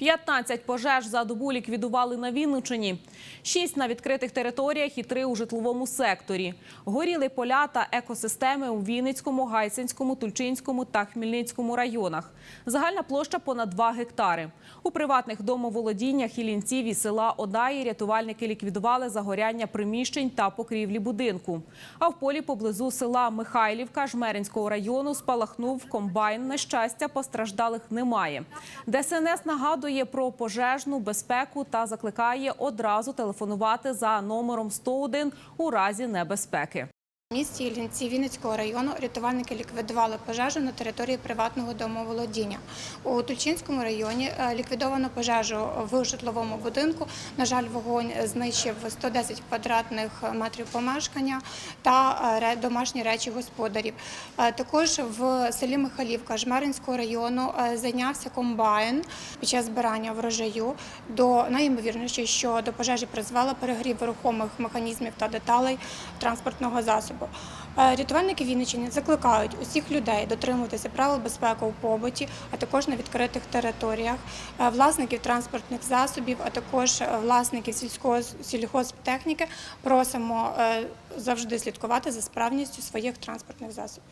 15 пожеж за добу ліквідували на Вінниччині, 6 на відкритих територіях і 3 у житловому секторі. Горіли поля та екосистеми у Вінницькому, Гайсинському, Тульчинському та Хмельницькому районах. Загальна площа понад 2 гектари. У приватних домоволодіннях Ілінців і села Одаї рятувальники ліквідували загоряння приміщень та покрівлі будинку. А в полі поблизу села Михайлівка Жмеринського району спалахнув комбайн. На щастя, постраждалих немає. ДСНС нагадує про пожежну безпеку та закликає одразу телефонувати за номером 101 у разі небезпеки. В місті Іллінці Вінницького району рятувальники ліквідували пожежу на території приватного домоволодіння. У Тульчинському районі е, ліквідовано пожежу в житловому будинку. На жаль, вогонь знищив 110 квадратних метрів помешкання та е, домашні речі господарів. Е, Також в селі Михайлівка Жмеринського району зайнявся комбайн під час збирання врожаю. До найімовірніше, що до пожежі призвела перегрів рухомих механізмів та деталей транспортного засобу. Е, Рятувальники Вінниччини закликають усіх людей дотримуватися правил безпеки у побуті, а також на відкритих територіях, е, власників транспортних засобів, а також е, власників сільського сільгосптехніки. Просимо завжди слідкувати за справністю своїх транспортних засобів.